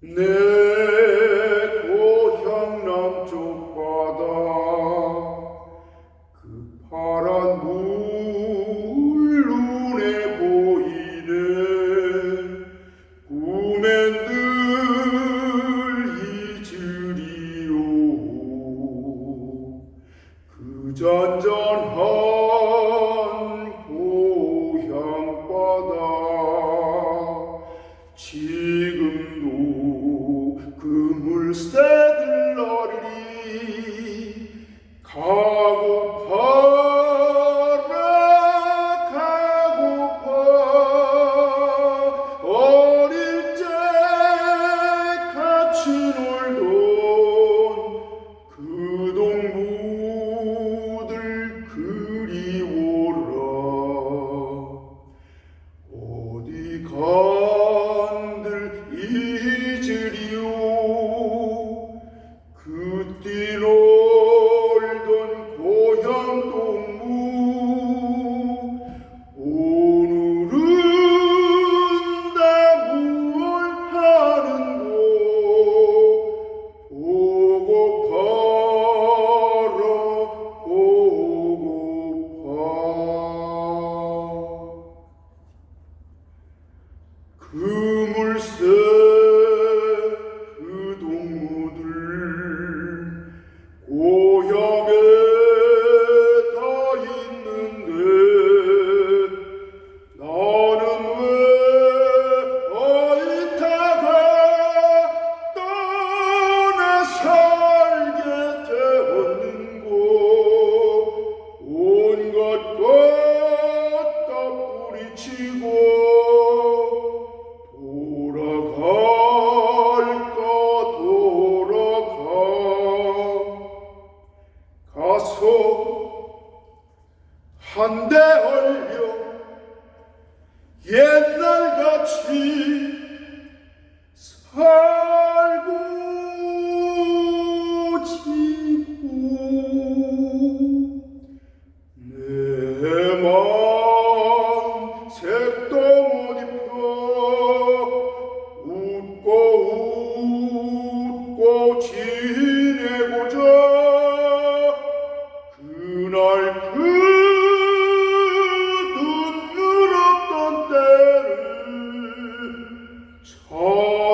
내 고향 남쪽 바다 그 파란 물 눈에 보이네 꿈엔 늘 잊으리요 그 잔잔한 고향 바다 Ooh. 가소 한대 얼려 옛날같이 살고 지고 내 마음 Oh.